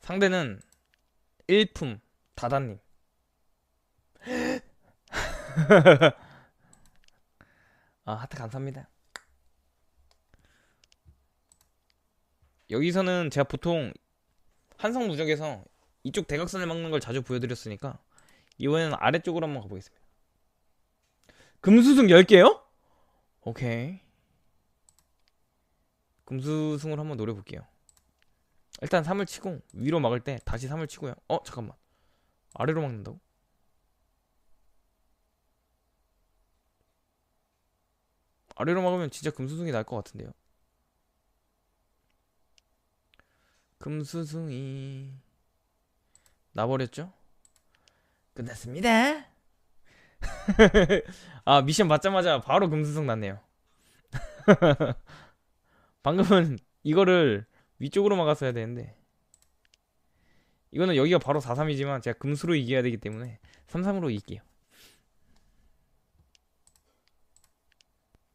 상대는 일품 다다님. 아 하트 감사합니다. 여기서는 제가 보통 한성 무적에서 이쪽 대각선을 막는 걸 자주 보여드렸으니까 이번에는 아래쪽으로 한번 가보겠습니다. 금수승 10개요? 오케이. 금수승으로 한번 노려볼게요. 일단 3을 치고 위로 막을 때 다시 3을 치고요. 어 잠깐만. 아래로 막는다고? 아래로 막으면 진짜 금수승이 날 것 같은데요. 금수승이 나버렸죠? 끝났습니다. 아 미션 받자마자 바로 금수승 났네요. 방금은 이거를 위쪽으로 막았어야 되는데 이거는 여기가 바로 4-3이지만 제가 금수로 이겨야 되기 때문에 3-3으로 이길게요.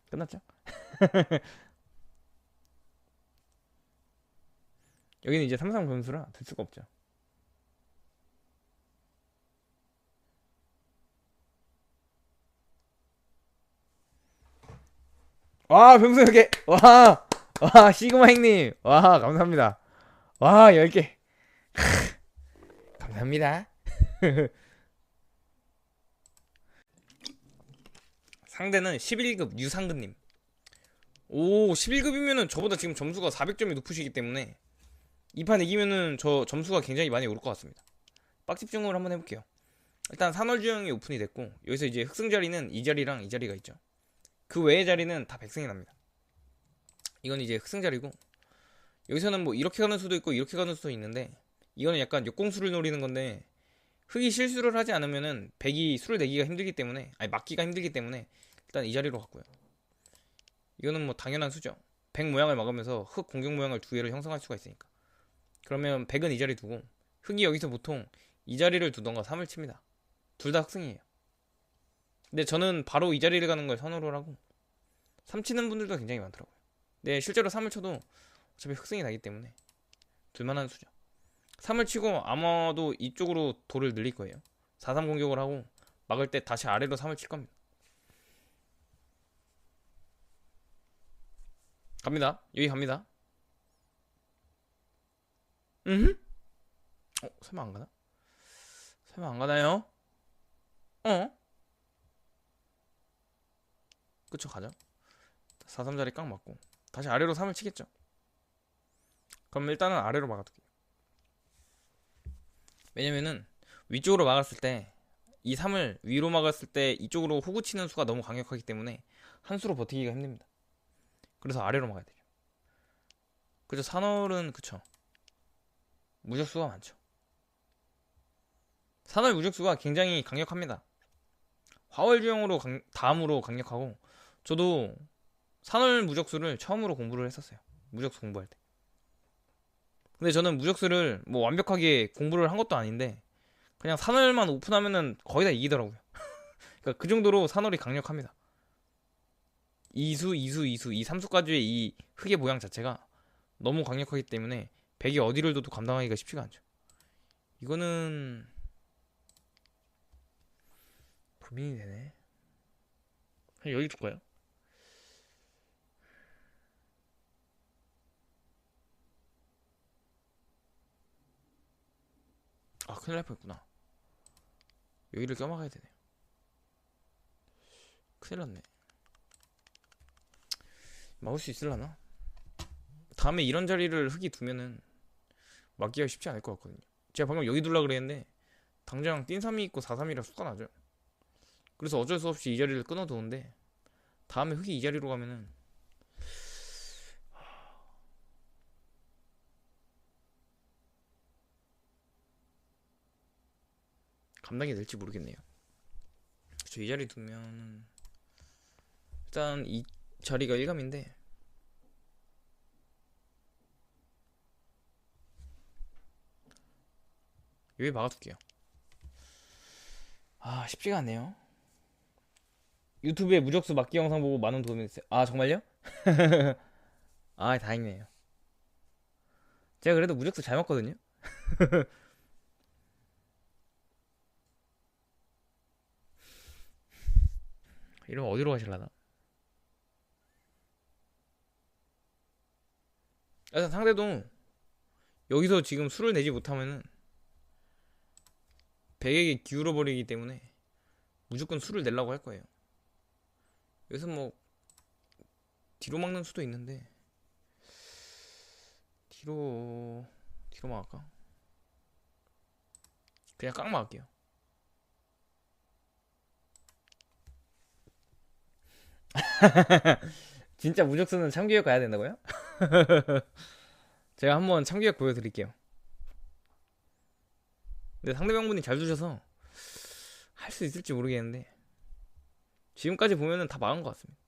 끝났죠? 여기는 이제 3-3 금수라 될 수가 없죠. 와, 병수 10개. 와, 와, 시그마 형님. 와, 감사합니다. 와, 10개. 감사합니다. 상대는 11급 유상근님. 오, 11급이면은 저보다 지금 점수가 400점이 높으시기 때문에 이 판 이기면은 저 점수가 굉장히 많이 오를 것 같습니다. 빡집중으로 한번 해볼게요. 일단 산월주형이 오픈이 됐고 여기서 이제 흑승 자리는 이 자리랑 이 자리가 있죠. 그 외의 자리는 다 백승이 납니다. 이건 이제 흑승 자리고 여기서는 뭐 이렇게 가는 수도 있고 이렇게 가는 수도 있는데 이거는 약간 역공수를 노리는 건데 흑이 실수를 하지 않으면은 백이 수를 내기가 힘들기 때문에 아니 막기가 힘들기 때문에 일단 이 자리로 갔고요. 이거는 뭐 당연한 수죠. 백 모양을 막으면서 흑 공격 모양을 두 개를 형성할 수가 있으니까. 그러면 백은 이 자리 두고 흑이 여기서 보통 이 자리를 두던가 3을 칩니다. 둘 다 흑승이에요. 근데 저는 바로 이 자리를 가는 걸 선호를 하고 3 치는 분들도 굉장히 많더라고요. 근데 실제로 3을 쳐도 어차피 흑승이 나기 때문에 둘만한 수죠. 3을 치고 아마도 이쪽으로 돌을 늘릴 거예요. 4-3 공격을 하고 막을 때 다시 아래로 3을 칠 겁니다. 갑니다. 여기 갑니다. 음? 어, 설마 안 가나? 설마 안 가나요? 어? 그쵸, 가죠. 4-3자리 깡 맞고. 다시 아래로 3을 치겠죠. 그럼 일단은 아래로 막아둘게요. 왜냐면은 위쪽으로 막았을 때 이 3을 위로 막았을 때 이쪽으로 호구 치는 수가 너무 강력하기 때문에 한 수로 버티기가 힘듭니다. 그래서 아래로 막아야 되죠. 그죠 산월은 그쵸. 무적수가 많죠. 산월 무적수가 굉장히 강력합니다. 화월주형으로 강, 다음으로 강력하고 저도 산월 무적수를 처음으로 공부를 했었어요. 무적수 공부할 때. 근데 저는 무적수를 뭐 완벽하게 공부를 한 것도 아닌데 그냥 산월만 오픈하면은 거의 다 이기더라고요. 그러니까 그 정도로 산월이 강력합니다. 이수, 이수, 이수, 이 삼수까지의 이 흙의 모양 자체가 너무 강력하기 때문에 백이 어디를 둬도 감당하기가 쉽지가 않죠. 이거는 고민이 되네. 여기 둘까요? 아 큰일 날 뻔했구나. 여기를 껴막아야 되네. 큰일 났네. 막을 수 있을라나? 다음에 이런 자리를 흙이 두면은 막기가 쉽지 않을 것 같거든요. 제가 방금 여기 둘라 그랬는데 당장 띵3이 있고 4-3이라 수가 나죠. 그래서 어쩔 수 없이 이 자리를 끊어두는데 다음에 흙이 이 자리로 가면은 감당이 될지 모르겠네요. 저이 자리 두면은 일단 이 자리가 1감인데 여기 막아둘게요. 아 쉽지가 않네요. 유튜브에 무적수 막기 영상 보고 많은 도움이 됐어요. 아 정말요? 아 다행이네요. 제가 그래도 무적수 잘 맞거든요. 이러면 어디로 가실라나? 일단 상대도 여기서 지금 술을 내지 못하면은 백에게 기울어 버리기 때문에 무조건 술을 내려고 할 거예요. 여기서 뭐 뒤로 막는 수도 있는데 뒤로 뒤로 막을까? 그냥 깡 막을게요. 진짜 무적수는 참교육 가야 된다고요? 제가 한번 참교육 보여드릴게요. 근데 상대방분이 잘 두셔서 할 수 있을지 모르겠는데 지금까지 보면은 다 막은 것 같습니다.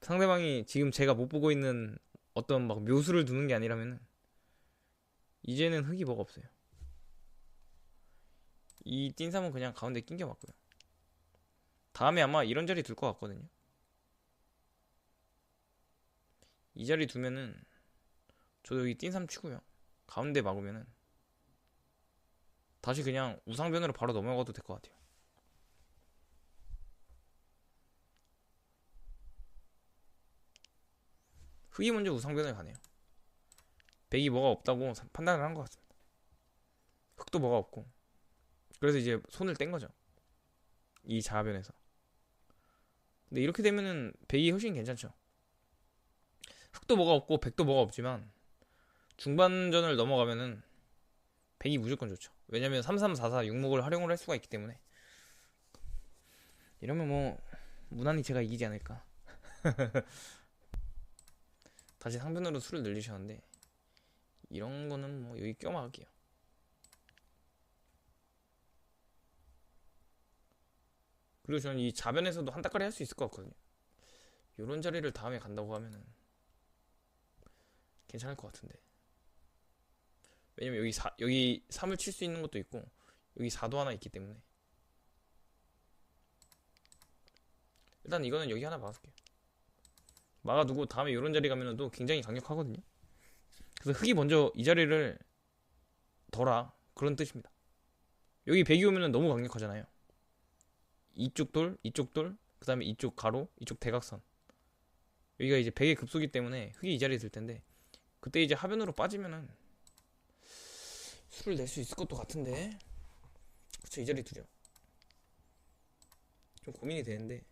상대방이 지금 제가 못 보고 있는 어떤 막 묘수를 두는 게 아니라면은 이제는 흙이 뭐가 없어요. 이 띵삼은 그냥 가운데 낑겨 맞고요. 다음에 아마 이런 자리 둘 것 같거든요. 이 자리 두면은 저도 여기 띵삼 치고요. 가운데 막으면은 다시 그냥 우상변으로 바로 넘어가도 될 것 같아요. 흑이 먼저 우상변을 가네요. 백이 뭐가 없다고 사- 판단을 한 것 같습니다. 흑도 뭐가 없고. 그래서 이제 손을 뗀 거죠. 이 자변에서. 근데 이렇게 되면은 백이 훨씬 괜찮죠. 흑도 뭐가 없고 백도 뭐가 없지만 중반전을 넘어가면은 백이 무조건 좋죠. 왜냐면 3344 육목을 활용을 할 수가 있기 때문에 이러면 뭐 무난히 제가 이기지 않을까. 다시 상변으로 수를 늘리셨는데 이런 거는 뭐 여기 껴막을게요. 그리고 저는 이 자변에서도 한 따까리 할 수 있을 것 같거든요. 요런 자리를 다음에 간다고 하면은 괜찮을 것 같은데. 왜냐면 여기 4, 여기 3을 칠 수 있는 것도 있고 여기 4도 하나 있기 때문에 일단 이거는 여기 하나 막을게요. 막아두고 다음에 이런 자리 가면은 또 굉장히 강력하거든요. 그래서 흙이 먼저 이 자리를 덜아 그런 뜻입니다. 여기 백이 오면은 너무 강력하잖아요. 이쪽 돌, 이쪽 돌, 그 다음에 이쪽 가로, 이쪽 대각선. 여기가 이제 백의 급소기 때문에 흙이 이 자리에 들 텐데 그때 이제 하변으로 빠지면은 술을 낼수 있을 것도 같은데. 그쵸 이 자리 두죠 좀 고민이 되는데.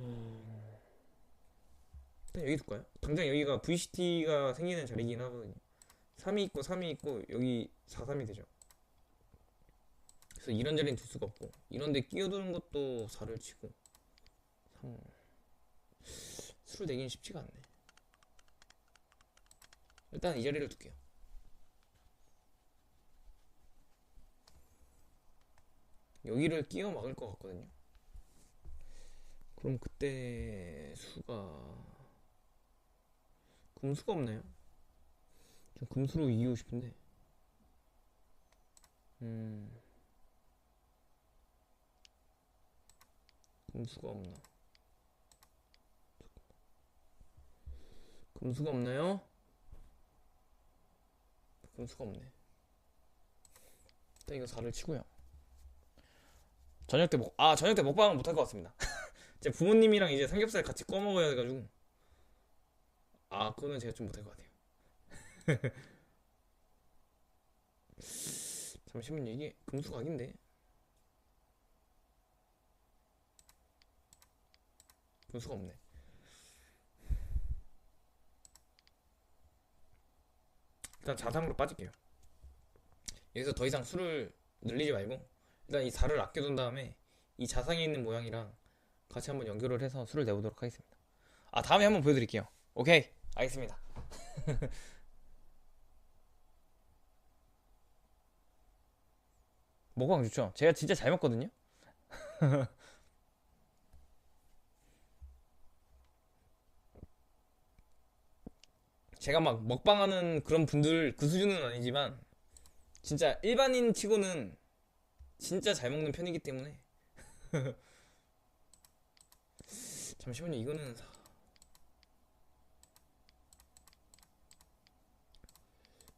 음... 일단 여기 둘까요? 당장 여기가 VCT가 생기는 자리긴 하거든요. 3이 있고 3이 있고 여기 4, 3이 되죠 그래서 이런 자리는 둘 수가 없고 이런데 끼어드는 것도 4를 치고 3 술을 내기는 쉽지가 않네 일단 이 자리를 둘게요 여기를 끼워 막을 것 같거든요. 그럼 그때 수가 금수가 없나요? 좀 금수로 이기고 싶은데. 음. 금수가 없나? 금수가 없나요? 금수가 없네. 일단 이거 4를 치고요. 저녁 때 먹, 아, 저녁 때 먹방은 못할 것 같습니다. 제 부모님이랑 이제 삼겹살 같이 꺼 먹어야 해가지고. 아, 그거는 제가 좀 못할 것 같아요. 잠시만요, 이게 금수 각인데. 금수가 없네. 일단 자상으로 빠질게요. 여기서 더 이상 술을 늘리지 말고 일단 이 4를 아껴둔 다음에 이 자상에 있는 모양이랑 같이 한번 연결을 해서 술을 내보도록 하겠습니다. 아 다음에 한번 보여드릴게요. 오케이 알겠습니다. 먹방 좋죠? 제가 진짜 잘 먹거든요. 제가 막 먹방하는 그런 분들 그 수준은 아니지만 진짜 일반인 치고는 진짜 잘 먹는 편이기 때문에. 잠시만요 이거는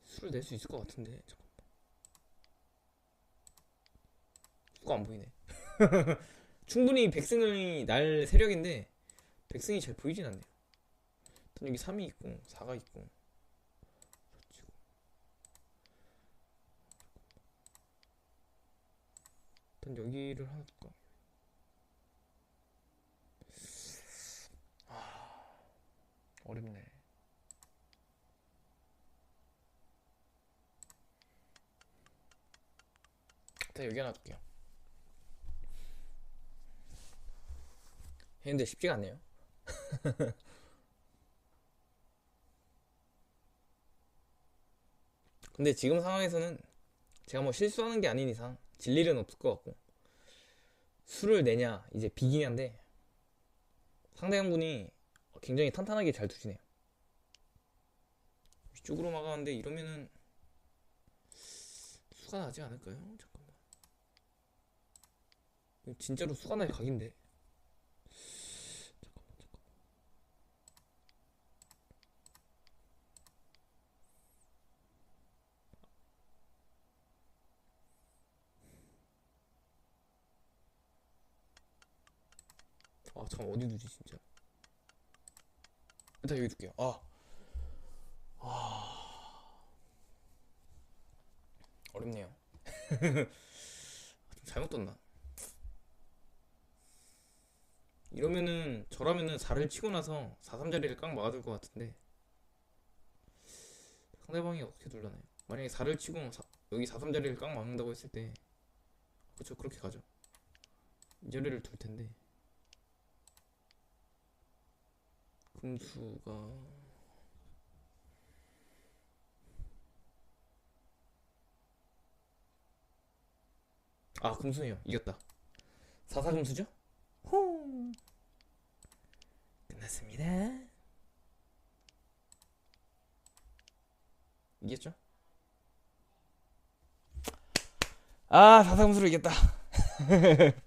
수를 낼수 있을 것 같은데 잠깐만. 수가 안 보이네. 충분히 백승이 날 세력인데 백승이 잘 보이진 않네요 여기 3이 있고 4가 있고. 일단 여기를 하나 둘까 아, 어렵네. 일단 여기 하나 둘게요. 했는데 쉽지가 않네요 근데 지금 상황에서는 제가 뭐 실수하는 게 아닌 이상 질 일은 없을 것 같고 수를 내냐 이제 비기냐인데 상대방분이 굉장히 탄탄하게 잘 두시네요. 위쪽으로 막았는데 이러면은 수가 나지 않을까요? 잠깐만. 진짜로 수가 날 각인데 잠깐만 잠깐만 아 잠깐 어디 두지 진짜? 일단 여기 둘게요. 아, 아... 어렵네요. 좀 잘못 뒀나? 이러면은 저라면은 4를 치고 나서 4, 3자리를 깡 막아줄 것 같은데. 상대방이 어떻게 둘러나요? 만약에 4를 치고 사- 여기 4, 3자리를 깡 막는다고 했을 때 그쵸 그렇게 가죠. 이 자리를 둘 텐데 금수가 아 금수네요 이겼다 사사금수죠? 호 끝났습니다 이겼죠? 아 사사금수로 이겼다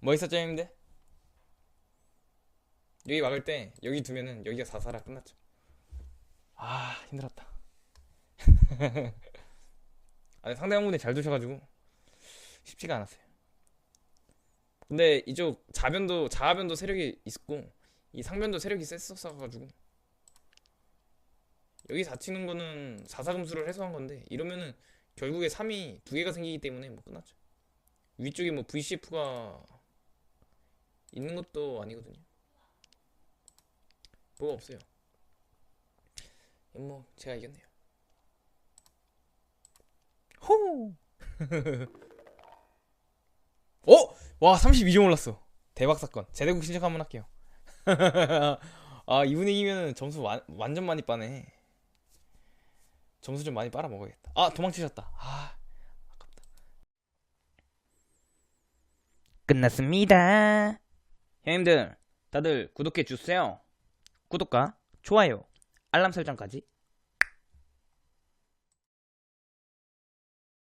멋있었죠 형님들? 여기 막을 때 여기 두면은 여기가 4사라 끝났죠. 아 힘들었다. 아니 상대방분이 잘 두셔가지고 쉽지가 않았어요. 근데 이쪽 좌변도 좌변도 세력이 있고 이 상변도 세력이 셌었어가지고 여기 4 치는 거는 4사금수를 해소한 건데 이러면은 결국에 3이 두 개가 생기기 때문에 뭐 끝났죠. 위쪽에 뭐 VCF가 있는 것도 아니거든요. 뭐가 없어요. 뭐 제가 이겼네요. 호! 어? 와 32점 올랐어. 대박 사건. 제대국 신청 한번 할게요. 아 이분 이기면 점수 완, 완전 많이 빠네. 점수 좀 많이 빨아 먹어야겠다. 아 도망치셨다. 아 아깝다. 끝났습니다. 형님들 다들 구독해 주세요. 구독과 좋아요, 알람 설정까지